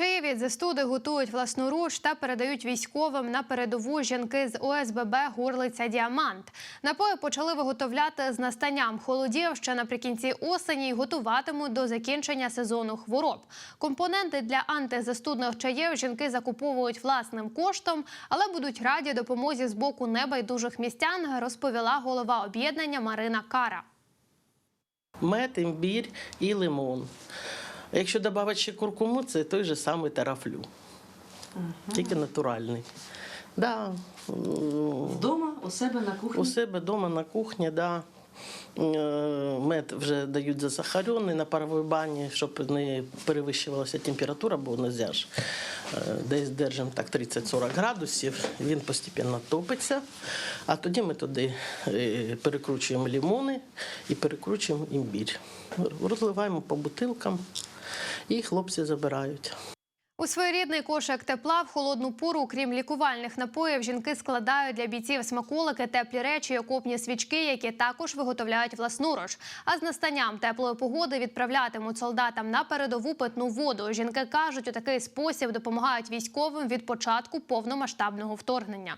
Чаї від застуди готують власноруч та передають військовим на передову жінки з ОСББ Горлиця Діамант. Напої почали виготовляти з настанням холодів ще наприкінці осені і готуватимуть до закінчення сезону хвороб. Компоненти для антизастудних чаїв жінки закуповують власним коштом, але будуть раді допомозі з боку небайдужих містян, розповіла голова об'єднання Марина Кара. Мед, імбір і лимон. А Якщо додати ще куркуму, це той же самий тарафлю. Тільки натуральний. Да. Вдома у себе на кухні. У себе вдома на кухні, да. Е, Мед вже дають засахарений на паровій бані, щоб не перевищувалася температура, бо не можна. Е, Десь держимо так 30-40 градусів, він постійно топиться. А тоді ми туди е, перекручуємо лимони і перекручуємо імбір. Розливаємо по бутилкам і хлопці забирають. У своєрідний кошик тепла в холодну пору, крім лікувальних напоїв, жінки складають для бійців смаколики, теплі речі, окопні свічки, які також виготовляють власноруч. А з настанням теплої погоди відправлятимуть солдатам на передову питну воду. Жінки кажуть, у такий спосіб допомагають військовим від початку повномасштабного вторгнення.